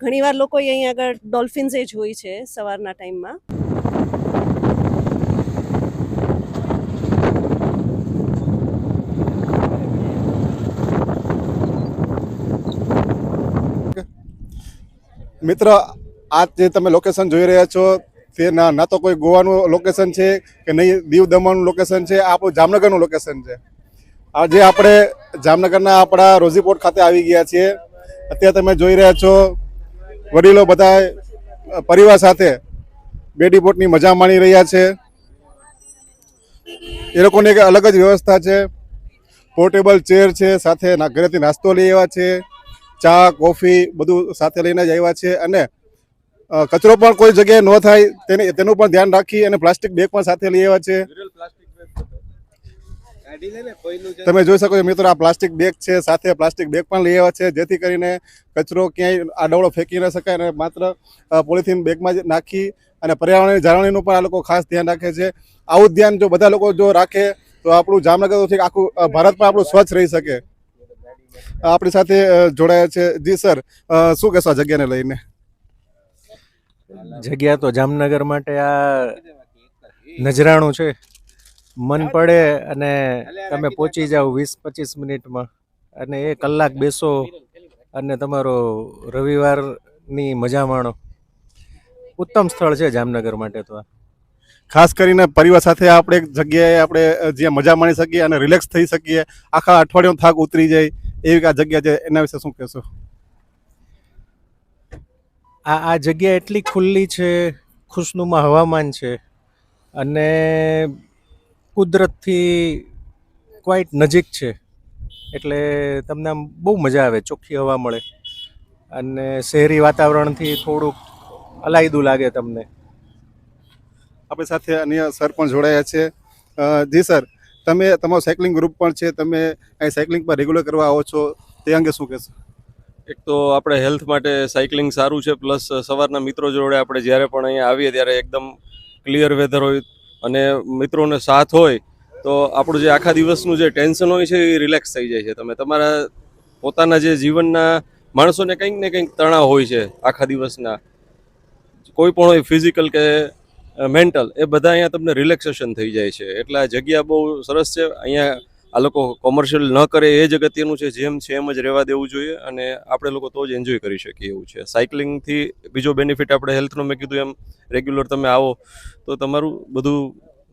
ઘણીવાર લોકો અહીં આગળ ડોલ્ફિન્સે જોઈ છે સવારના ટાઈમમાં. મિત્ર આ જે તમે લોકેશન જોઈ રહ્યા છો, તે ના ના તો કોઈ ગોવાનું લોકેશન છે કે નહીં? દીવ દમણનું લોકેશન છે આપણું જામનગરનું લોકેશન છે. આજે આપણે જામનગરના આપણા રોઝીપોર્ટ ખાતે આવી ગયા છીએ. અત્યારે તમે જોઈ રહ્યા છો વડીલો બધા પરિવાર સાથે બેડી બોટની મજા માણી રહ્યા છે. એ લોકોની એક અલગ જ વ્યવસ્થા છે. પોર્ટેબલ ચેર છે, સાથે ઘરેથી નાસ્તો લઈ આવ્યા છે. ચા, કોફી બધું સાથે લઈને જ આવ્યા છે અને કચરો પણ કોઈ જગ્યાએ ન થાય, તેને, તેનું પણ ધ્યાન રાખી અને પ્લાસ્ટિક બેગ પણ સાથે લઈ આવ્યા છે. તમે જોઈ શકો છો મિત્રો આ પ્લાસ્ટિક બેગ છે સાથે પ્લાસ્ટિક બેગ પણ લઈ આવ્યા છે જેથી કરીને કચરો ક્યાંય આડવડો ફેંકી ન શકાય અને માત્ર પોલિથીન બેગમાં જ નાખી અને પર્યાવરણની જાળવણીનું પણ આ લોકો ખાસ ધ્યાન રાખે છે. આવું જ ધ્યાન જો બધા લોકો જો રાખે તો આપણું જામનગર તો આખું ભારત પણ આપણું સ્વચ્છ રહી શકે. આપણી સાથે જોડાયા છે. જી સર શું કહેશો આ જગ્યાને લઈને? જગ્યા તો જામનગર માટે આ નજરાણું છે. મન પડે અને તમે પહોંચી જાઓ વીસ પચીસ મિનિટમાં. અને એ કલાક બેસો અને તમારો રવિવારની મજા માણો. ઉત્તમ સ્થળ છે જામનગર માટે તો આ. ખાસ કરીને પરિવાર સાથે આપણે એક જગ્યાએ આપણે જે જ્યાં મજા માણી શકીએ અને રિલેક્સ થઈ શકીએ આખા અઠવાડિયાનો થાક ઉતરી જાય એવી આ જગ્યા છે. એના વિશે શું કહેશો? આ આ જગ્યા એટલી ખુલ્લી છે ખુશનુમા હવામાન છે. અને કુદરતથી ક્વાઇટ નજીક છે. એટલે તમને આમ બહુ મજા આવે ચોખ્ખી હવા મળે. અને શહેરી વાતાવરણથી થોડુંક અલાયદું લાગે તમને. આપણી સાથે અન્ય સર પણ જોડાયા છે. જી સર તમે તમારો સાયકલિંગ ગ્રુપ પણ છે તમે અહીં સાયકલિંગ પર રેગ્યુલર કરવા આવો છો તે અંગે શું કહેશો? એક તો આપણે હેલ્થ માટે સાયકલિંગ સારું છે પ્લસ સવારના મિત્રો જોડે આપણે જ્યારે પણ અહીંયા આવીએ ત્યારે એકદમ ક્લિયર વેધર હોય અને મિત્રોને સાથ હોય, તો આપણું જે આખા દિવસનું જે ટેન્શન હોય છે, એ રિલેક્સ થઈ જાય છે. તમે તમારા પોતાના જે જીવનના માણસોને કંઈક ને કંઈક તણાવ હોય છે આખા દિવસના. કોઈ પણ હોય ફિઝિકલ કે મેન્ટલ એ બધા અહીંયા તમને રિલેક્સેશન થઈ જાય છે. એટલે આ જગ્યા બહુ સરસ છે. અહીંયા આ લોકો કોમર્શિયલ ન કરે એ જ અગત્યનું છે જેમ છે એમ જ રહેવા દેવું જોઈએ અને આપણે લોકો તો જ એન્જોય કરી શકીએ એવું છે. સાયકલિંગથી બીજો બેનિફિટ આપણે હેલ્થનો મેં કીધું એમ રેગ્યુલર તમે આવો તો તમારું બધું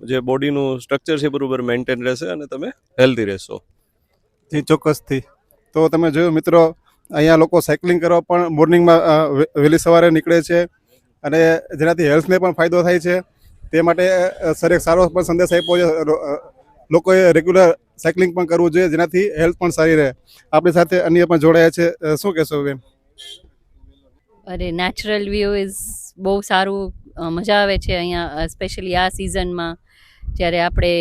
જે બોડીનું સ્ટ્રક્ચર છે બરોબર મેન્ટેન રહેશે અને તમે હેલ્ધી રહેશો. જી, ચોક્કસથી. તો તમે જોયું મિત્રો, અહીંયા લોકો સાયકલિંગ કરવા પણ મોર્નિંગમાં વહેલી સવારે નીકળે છે અને જેનાથી હેલ્થને પણ ફાયદો થાય છે. તે માટે સર એક સારો પણ સંદેશ આપ્યો છે લોકોએ રેગ્યુલર સાયકલિંગ પણ કરવું જોઈએ જેનાથી હેલ્થ પણ સારી રહે. આપણી સાથે અન્ય પણ જોડાયા છે. શું કહેશો બેન? અરે નેચરલ વ્યૂ ઇઝ બહુ સારું મજા આવે છે અહીંયા સ્પેશિયલી આ સિઝનમાં જ્યારે આપણે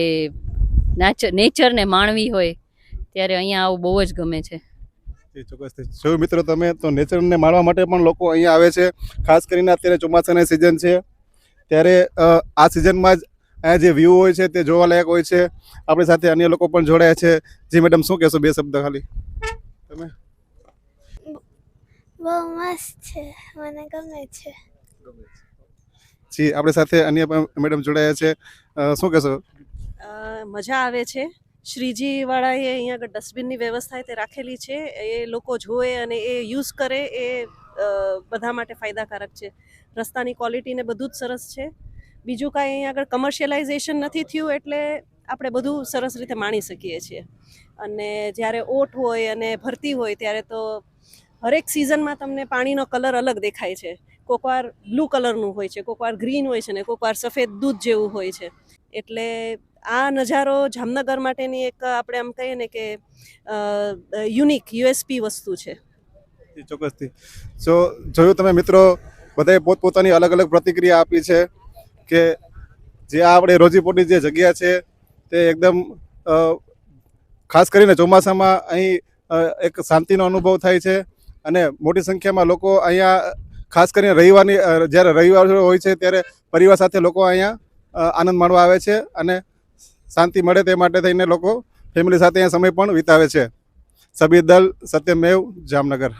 નેચર નેચરને માણવી હોય ત્યારે અહીંયા આવું બહુ જ ગમે છે. ચોક્કસ ચોક્કસથી. જોયું મિત્રો તમે તો નેચરને માણવા માટે પણ લોકો અહીંયા આવે છે. ખાસ કરીને અત્યારે ચોમાસાની સિઝન છે. ત્યારે આ સિઝનમાં જ અહીંયા જે વ્યૂ હોય છે તે જોવાલાયક હોય છે. આપણી સાથે અન્ય લોકો પણ જોડાયા છે. જી મેડમ શું કહેશો બે શબ્દ ખાલી? તમે? બહુ મસ્ત છે. મને ગમે છે. જી આપણી સાથે અન્ય પણ મેડમ જોડાયા છે. શું કહેશો? મજા આવે છે. શ્રીજી વાળાએ અહીંયા આગળ ડસ્ટબિનની વ્યવસ્થા તે રાખેલી છે. એ લોકો જોવે અને એ યુઝ કરે. એ બધા માટે ફાયદાકારક છે. રસ્તાની ક્વોલિટી ને બધું જ સરસ છે. બીજું કાંઈ અહીંયા આગળ કમર્શિયલાઇઝેશન નથી થયું એટલે આપણે બધું સરસ રીતે માણી શકીએ છીએ. અને જ્યારે ઓટ હોય અને ભરતી હોય ત્યારે તો હરેક સિઝનમાં તમને પાણીનો કલર અલગ દેખાય છે. કોકવાર બ્લુ કલરનું હોય છે કોકવાર ગ્રીન હોય છે ને કોકવાર સફેદ દૂધ જેવું હોય છે. એટલે આ નજારો જામનગર માટેની એક આપણે આમ કહીએ ને કે યુનિક યુએસપી વસ્તુ છે. ચોક્કસથી. જો જોયું તમે મિત્રો, બધાએ પોતપોતાની અલગ અલગ પ્રતિક્રિયા આપી છે. કે જે આપણે રોજીપોટની જે જગ્યા છે, તે એકદમ ખાસ કરીને ચોમાસામાં અહીં એક શાંતિનો અનુભવ થાય છે. અને મોટી સંખ્યામાં લોકો અહીંયા, ખાસ કરીને રવિવારની જ્યારે રવિવાર હોય છે, ત્યારે પરિવાર સાથે લોકો અહીંયા આનંદ માણવા આવે છે અને શાંતિ મળે તે માટે થઈને લોકો ફેમિલી સાથે અહીંયા સમય પણ વિતાવે છે. સબીર દલ, સત્યમેવ, જામનગર.